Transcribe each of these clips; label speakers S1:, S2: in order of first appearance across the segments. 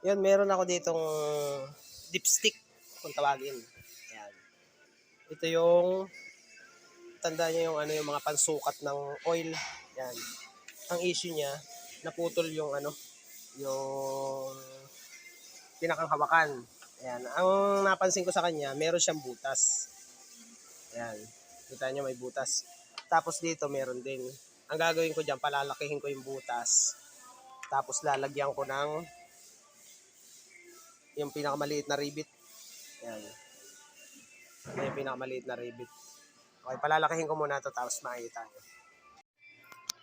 S1: Yun, meron ako ditong dipstick, kung tawagin. Ayan. Ito yung, tanda niyo yung ano yung mga pansukat ng oil. Yan. Ang issue niya, naputol yung ano, yung pinakang hawakan. Ayan. Ang napansin ko sa kanya, meron siyang butas. Ayan. Kita niyo may butas. Tapos dito meron din. Ang gagawin ko dyan, palalakihin ko yung butas. Tapos lalagyan ko ng yung pinakamaliit na ribbit. Ayan. Ayan yung pinakamaliit na ribbit. Okay, palalakihin ko muna ito tapos makikita nyo.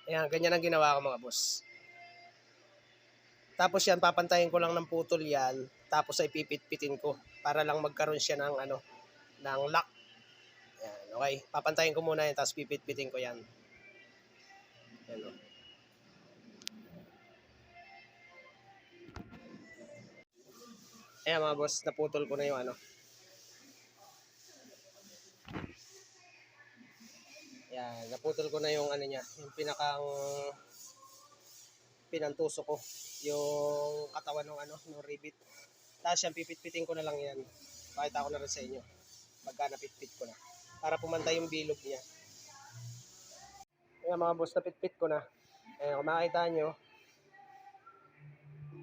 S1: Ayan, ganyan ang ginawa ko mga boss. Tapos yan, papantayin ko lang ng putol yan. Tapos ay pipit-pitin ko para lang magkaroon siya ng ano, ng lock. Ayan, okay. Papantayin ko muna yan, tapos pipit-pitin ko yan. Ayan, o. Ayan mga boss, naputol ko na yung ano. Ayan, naputol ko na yung ano niya, yung pinakang pinantuso ko, yung katawan ng ano, ng ribbit. Tapos yan, pipit-pitin ko na lang yan. Pakita ko na rin sa inyo. Pagka napit-pit ko na. Para pumantay yung bilog niya. Ayan mga boss, napit-pit ko na. Ayan, kung makikita nyo,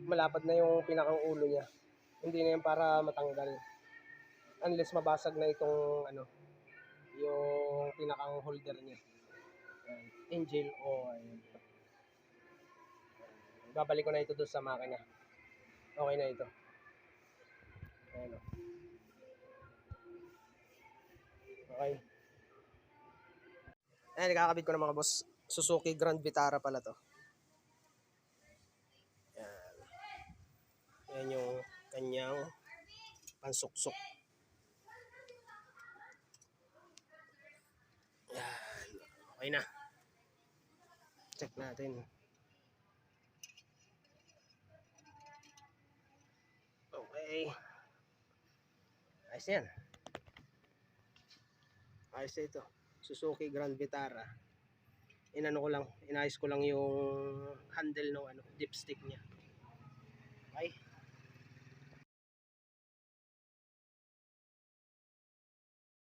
S1: malapad na yung pinakang ulo niya. Hindi na yan para matanggal. Unless mabasag na itong ano, yung pinakang holder niya. Angel oil. Babalik ko na ito doon sa makina. Okay na ito. Ayan o. Okay. Ayan, nakakabit ko na mga boss. Suzuki Grand Vitara pala to. Ayan. Ayan yung kanyang pansuksok. Ayan. Okay na. Check natin. Okay. Ayos yan. Ayos ito. Suzuki Grand Vitara. Inano ko lang, inayos ko lang yung handle ng ano, dipstick niya. Okay.